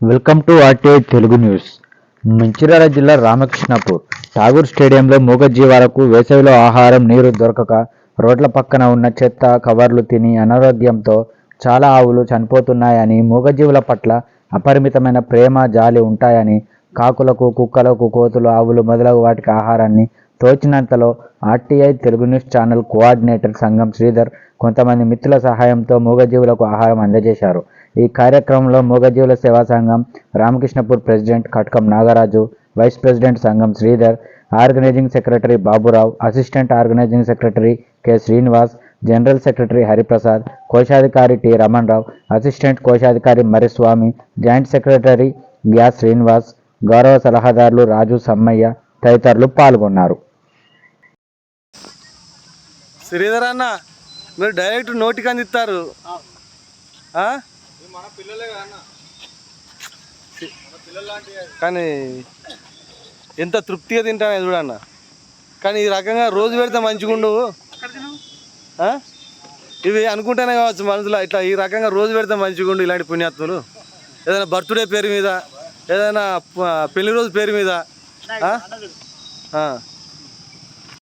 Welcome to RTI Telugu news. Mancherial జిల్లా రామకృష్ణపూర్ ఠాగూర్ స్టేడియంలో మూగజీవాలకు వేసవిలో ఆహారం నీరు దొరకక రోడ్ల పక్కన ఉన్న చెత్త కవర్లు తిని అనారోగ్యంతో చాలా ఆవులు చనిపోతున్నాయని మూగజీవుల పట్ల అపరిమితమైన ప్రేమ జాలి ఉంటాయని కాకులకు కుక్కలకు కోతులు ఆవులు మొదలగు వాటికి ఆహారాన్ని తోచినంతలో RTI Telugu news channel coordinator Sangham Sridhar కొంతమంది మిత్రుల సహాయంతో మూగజీవులకు ఆహారం అందజేశారు. ఈ కార్యక్రమంలో మూగజీవుల సేవా సంఘం Ramakrishnapur president Katkam Nagaraju vice president Sangham Sridhar organising secretary Baburao assistant organising secretary K Srinivas general secretary Hariprasad కోశాధికారి టి రమణరావు అసిస్టెంట్ కోశాధికారి Mariswamy joint secretary gas Srinivas గౌరవ సలహాదారులు రాజు సమ్మయ్య తదితరులు పాల్గొన్నారు. శ్రీధర్ అన్న మీరు డైరెక్ట్ నోటికి అందిస్తారు. ఆ? కానీ ఎంత తృప్తిగా తింటానే చూడన్న కానీ ఈ రకంగా రోజు పెడితే మంచిగుండు ఆ? ఇవి అనుకుంటేనే కావచ్చు మనసులో ఇట్లా ఈ రకంగా రోజు పెడితే మంచిగుండు ఇలాంటి పుణ్యాత్ములు. ఏదైనా బర్త్డే పేరు మీద ఏదైనా పెళ్ళి రోజు పేరు మీద.